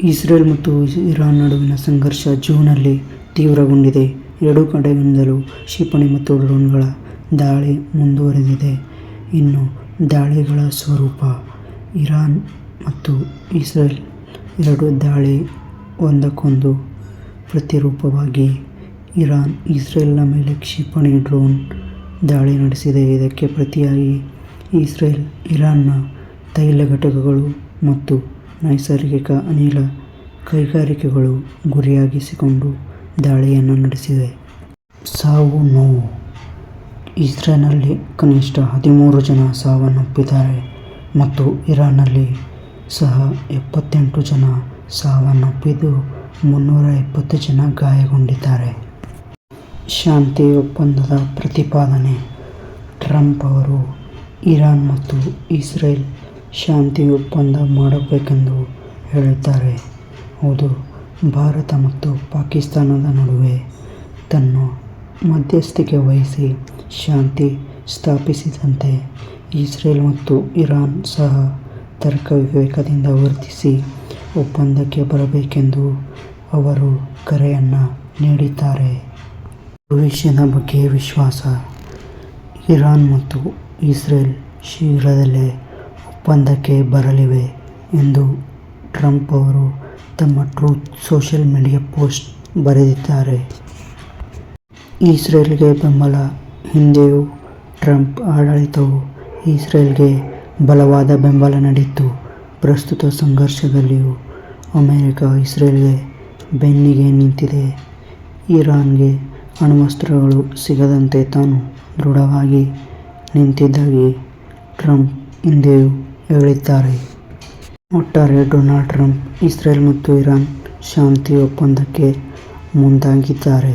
Israel ಮತ್ತು Iran ನಡುವಿನ ಸಂಘರ್ಷ ಜೂನಲ್ಲಿ ತೀವ್ರಗೊಂಡಿದೆ. ಎರಡೂ ಕಡೆಯಿಂದಲೂ ಕ್ಷಿಪಣಿ ಮತ್ತು ಡ್ರೋನ್ಗಳ ದಾಳಿ ಮುಂದುವರೆದಿದೆ. ಇನ್ನು ದಾಳಿಗಳ ಸ್ವರೂಪ ಇರಾನ್ ಮತ್ತು ಇಸ್ರೇಲ್ ಎರಡು ದಾಳಿ ಒಂದಕ್ಕೊಂದು ಪ್ರತಿರೂಪವಾಗಿ ಇರಾನ್ ಇಸ್ರೇಲ್ನ ಮೇಲೆ ಕ್ಷಿಪಣಿ, ಡ್ರೋನ್ ದಾಳಿ ನಡೆಸಿದೆ. ಇದಕ್ಕೆ ಪ್ರತಿಯಾಗಿ ಇಸ್ರೇಲ್ ಇರಾನ್ನ ತೈಲ ಘಟಕಗಳು ಮತ್ತು ನೈಸರ್ಗಿಕ ಅನಿಲ ಕೈಗಾರಿಕೆಗಳು ಗುರಿಯಾಗಿಸಿಕೊಂಡು ದಾಳಿಯನ್ನು ನಡೆಸಿದೆ. ಸಾವು ನೋವು ಇಸ್ರೇಲ್ನಲ್ಲಿ ಕನಿಷ್ಠ ಹದಿಮೂರು ಜನ ಸಾವನ್ನಪ್ಪಿದ್ದಾರೆ ಮತ್ತು ಇರಾನ್ನಲ್ಲಿ ಸಹ ಎಪ್ಪತ್ತೆಂಟು ಜನ ಸಾವನ್ನಪ್ಪಿದ್ದು, ಮುನ್ನೂರ ಎಪ್ಪತ್ತು ಜನ ಗಾಯಗೊಂಡಿದ್ದಾರೆ. ಶಾಂತಿ ಒಪ್ಪಂದದ ಪ್ರತಿಪಾದನೆ ಟ್ರಂಪ್ ಅವರು ಇರಾನ್ ಮತ್ತು ಇಸ್ರೇಲ್ ಶಾಂತಿ ಒಪ್ಪಂದ ಮಾಡಬೇಕೆಂದು ಹೇಳುತ್ತಾರೆ ಹೌದು, ಭಾರತ ಮತ್ತು ಪಾಕಿಸ್ತಾನದ ನಡುವೆ ತನ್ನ ಮಧ್ಯಸ್ಥಿಕೆ ವಹಿಸಿ ಶಾಂತಿ ಸ್ಥಾಪಿಸಿದಂತೆ ಇಸ್ರೇಲ್ ಮತ್ತು ಇರಾನ್ ಸಹ ತರ್ಕ ವಿವೇಕದಿಂದ ವರ್ತಿಸಿ ಒಪ್ಪಂದಕ್ಕೆ ಬರಬೇಕೆಂದು ಅವರು ಕರೆಯನ್ನು ನೀಡಿದ್ದಾರೆ. ಭವಿಷ್ಯದ ಬಗ್ಗೆ ವಿಶ್ವಾಸ ಇರಾನ್ ಮತ್ತು ಇಸ್ರೇಲ್ ಶೀಘ್ರದಲ್ಲೇ ಒಪ್ಪಂದಕ್ಕೆ ಬರಲಿವೆ ಎಂದು ಟ್ರಂಪ್ ಅವರು ತಮ್ಮ ಟ್ರೂತ್ ಸೋಷಿಯಲ್ ಮೀಡಿಯಾ ಪೋಸ್ಟ್ ಬರೆದಿದ್ದಾರೆ. ಇಸ್ರೇಲ್ಗೆ ಬೆಂಬಲ ಹಿಂದೆಯೂ ಟ್ರಂಪ್ ಆಡಳಿತವು ಇಸ್ರೇಲ್ಗೆ ಬಲವಾದ ಬೆಂಬಲ ನೀಡಿತ್ತು. ಪ್ರಸ್ತುತ ಸಂಘರ್ಷದಲ್ಲಿಯೂ ಅಮೆರಿಕ ಇಸ್ರೇಲ್ಗೆ ಬೆನ್ನಿಗೆ ನಿಂತಿದೆ. ಇರಾನ್ಗೆ ಅಣ್ವಸ್ತ್ರಗಳು ಸಿಗದಂತೆ ತಾನು ದೃಢವಾಗಿ ನಿಂತಿದ್ದಾಗಿ ಟ್ರಂಪ್ ಹಿಂದೆಯೂ ಹೇಳಿದ್ದಾರೆ. ಒಟ್ಟಾರೆ ಡೊನಾಲ್ಡ್ ಟ್ರಂಪ್ ಇಸ್ರೇಲ್ ಮತ್ತು ಇರಾನ್ ಶಾಂತಿ ಒಪ್ಪಂದಕ್ಕೆ ಮುಂದಾಗಿದ್ದಾರೆ.